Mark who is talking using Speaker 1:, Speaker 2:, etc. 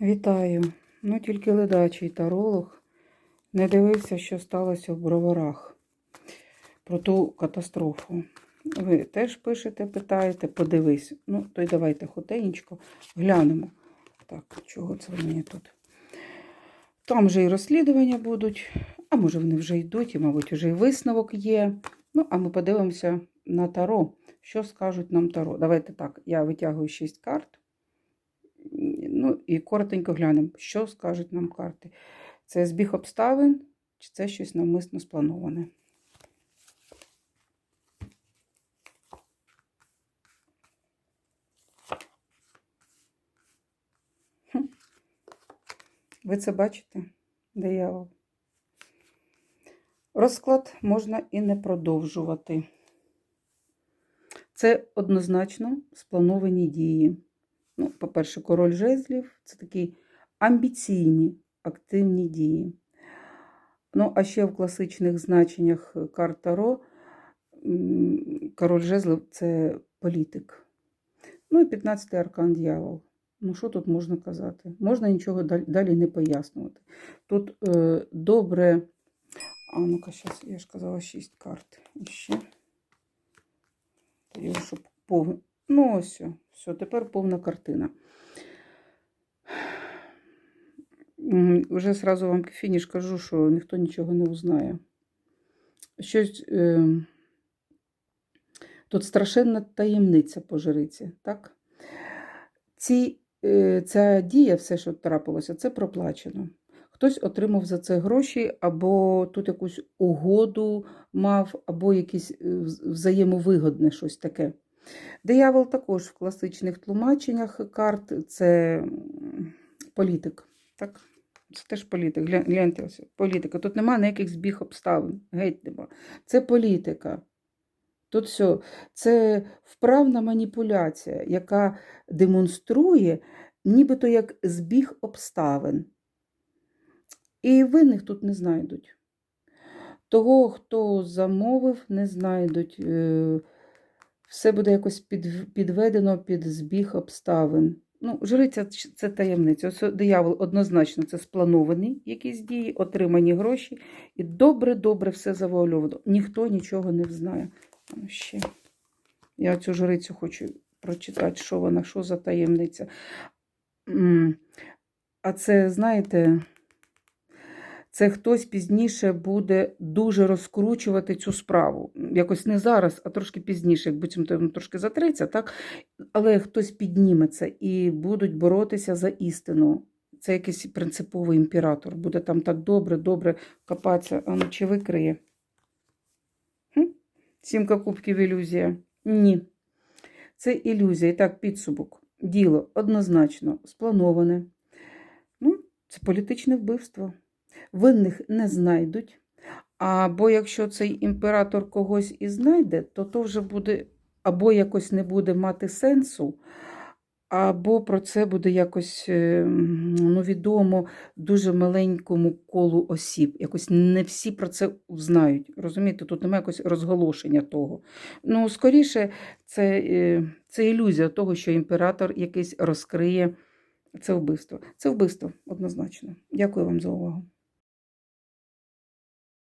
Speaker 1: Вітаю. Ну, тільки ледачий таролог не дивився, що сталося в броварах про ту катастрофу. Ви теж пишете, питаєте, подивись. Ну, то й давайте хотенечко глянемо. Так, чого це ви мені тут? Там вже і розслідування будуть, а може вони вже йдуть, і, мабуть, вже і висновок є. Ну, а ми подивимося на таро. Що скажуть нам таро? Давайте так, я витягую 6 карт. І коротенько глянемо, що скажуть нам карти. Це збіг обставин, чи це щось навмисно сплановане. Ви це бачите? Диявол. Розклад можна і не продовжувати. Це однозначно сплановані дії. Ну, по-перше, король жезлів це такі амбіційні активні дії. Ну, а ще в класичних значеннях карт Таро король жезлів це політик. Ну і 15-й аркан дьявол. Ну, що тут можна казати? Можна нічого далі, не пояснювати. Тут е, добре. А ну-ка, зараз, я ж казала, 6 карт. І ще. Щоб. Ну, ось, все, тепер повна картина. Вже сразу вам фініш кажу, що ніхто нічого не узнає. Щось е, тут страшенна таємниця по жриці, так? Ці, е, ця дія, все, що трапилося, це проплачено. Хтось отримав за це гроші, або тут якусь угоду мав, або якесь е, взаємовигодне щось таке. Диявол також в класичних тлумаченнях карт це політик. Так? Це теж політик. Гляньте ось, політика. Тут немає ніяких збіг обставин. Геть нема. Це політика. Тут все. Це вправна маніпуляція, яка демонструє нібито як збіг обставин. І винних тут не знайдуть. Того, хто замовив, не знайдуть. Е, Все буде якось під, підведено під збіг обставин. Ну, жриця це таємниця. Ось диявол однозначно це сплановані якісь дії, отримані гроші. І добре-добре все завуальовано. Ніхто нічого не знає. Ще. Я цю жрицю хочу прочитати, що вона, що за таємниця. А це, знаєте, це хтось пізніше буде дуже розкручувати цю справу. Якось не зараз, а трошки пізніше, як буцімто трошки затреться, так? але хтось підніметься і будуть боротися за істину. Це якийсь принциповий імператор. Буде там так добре, добре копатися. А ну чи викриє? Сімка кубків ілюзія. Ні. Це ілюзія. І так, підсумок. Діло однозначно сплановане. Ну, це політичне вбивство. Винних не знайдуть. Або якщо цей імператор когось і знайде, то то вже буде або якось не буде мати сенсу, або про це буде якось е, ну, відомо дуже маленькому колу осіб. Якось не всі про це знають. Розумієте, тут немає якось розголошення того. Ну, скоріше, це, е, це ілюзія того, що імператор якийсь розкриє це вбивство. Це вбивство однозначно. Дякую вам за увагу.